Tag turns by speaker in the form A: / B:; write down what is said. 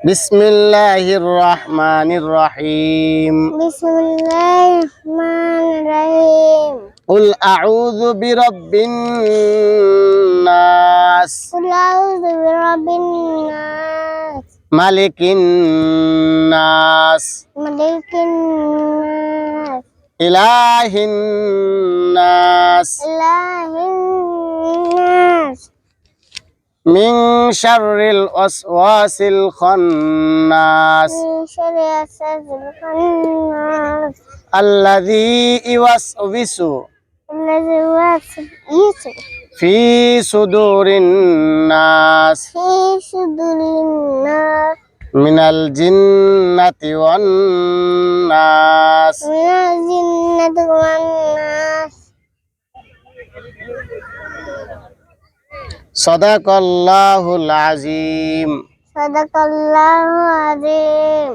A: بسم الله الرحمن الرحيم.
B: بسم الله الرحمن الرحيم.
A: قل أعوذ برب الناس.
B: قل أعوذ برب الناس.
A: ملك الناس.
B: ملك الناس.
A: إله الناس.
B: إله الناس.
A: মিং শাররিল ওয়াসওয়াসিল খান্নাস। আল্লাযী ইউয়াসবিসু
B: আল্লাযী ইউয়াসবিসু
A: ফি সুদুরিন নাস।
B: ফি সুদুরিন নাস।
A: মিনাল জিন্নাতি ওয়ান নাস।
B: মিনাল জিন্নাতি ওয়ান নাস।
A: সদাকল্লাহুল আজিম।
B: সদাকল্লাহু আজিম।